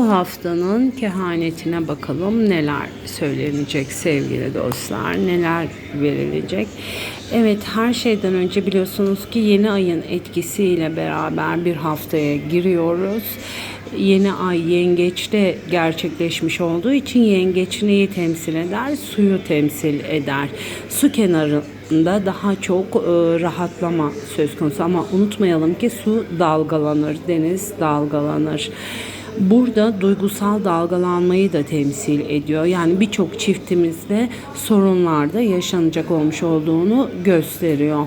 Bu haftanın kehanetine bakalım neler söylenecek sevgili dostlar, neler verilecek. Evet her şeyden önce biliyorsunuz ki yeni ayın etkisiyle beraber bir haftaya giriyoruz. Yeni ay yengeçte gerçekleşmiş olduğu için yengeç neyi temsil eder? Suyu temsil eder. Su kenarında daha çok e, rahatlama söz konusu ama unutmayalım ki su dalgalanır, deniz dalgalanır. Burada duygusal dalgalanmayı da temsil ediyor. Yani birçok çiftimizde sorunlarda yaşanacak olmuş olduğunu gösteriyor.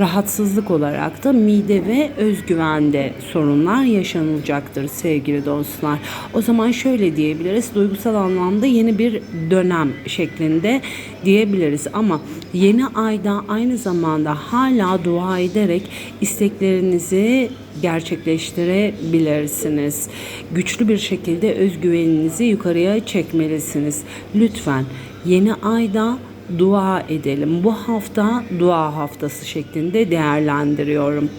Rahatsızlık olarak da mide ve özgüvende sorunlar yaşanılacaktır sevgili dostlar. O zaman şöyle diyebiliriz. Duygusal anlamda yeni bir dönem şeklinde diyebiliriz. Ama yeni ayda aynı zamanda hala dua ederek isteklerinizi gerçekleştirebilirsiniz. Güçlü bir şekilde özgüveninizi yukarıya çekmelisiniz. Lütfen yeni ayda dua edelim. Bu hafta dua haftası şeklinde değerlendiriyorum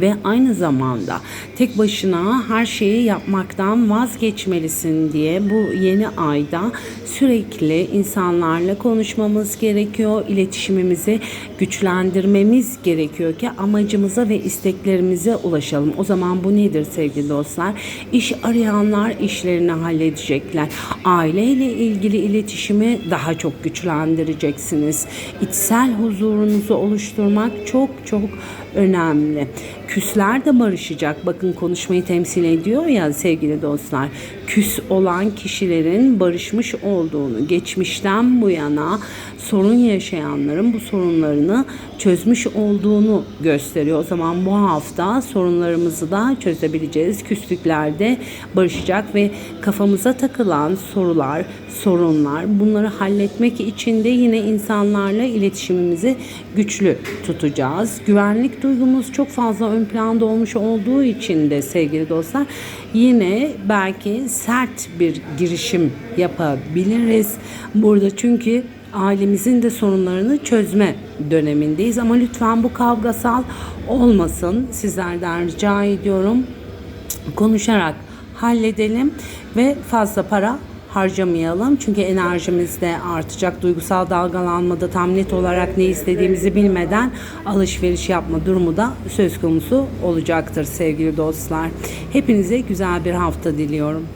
ve aynı zamanda tek başına her şeyi yapmaktan vazgeçmelisin diye bu yeni ayda sürekli insanlarla konuşmamız gerekiyor. İletişimimizi güçlendirmemiz gerekiyor ki amacımıza ve isteklerimize ulaşalım. O zaman bu nedir sevgili dostlar? İş arayanlar işlerini halledecekler. Aileyle ilgili iletişimi daha çok güçlendireceksiniz. İçsel huzurunuzu oluşturmak çok çok önemli. Küsler de barışacak. Bakın konuşmayı temsil ediyor ya sevgili dostlar. Küs olan kişilerin barışmış olduğunu, geçmişten bu yana sorun yaşayanların bu sorunlarını çözmüş olduğunu gösteriyor. O zaman bu hafta sorunlarımızı da çözebileceğiz. Küslüklerde barışacak ve kafamıza takılan sorular, sorunlar bunları halletmek için de yine insanlarla iletişimimizi güçlü tutacağız. Güvenlik duygumuz çok fazla ön planda olmuş olduğu için de sevgili dostlar yine belki sert bir girişim yapabiliriz. Burada çünkü ailemizin de sorunlarını çözme dönemindeyiz ama lütfen bu kavgasal olmasın. Sizlerden rica ediyorum. Konuşarak halledelim ve fazla para harcamayalım. Çünkü enerjimiz de artacak. Duygusal dalgalanmada tam net olarak ne istediğimizi bilmeden alışveriş yapma durumu da söz konusu olacaktır sevgili dostlar. Hepinize güzel bir hafta diliyorum.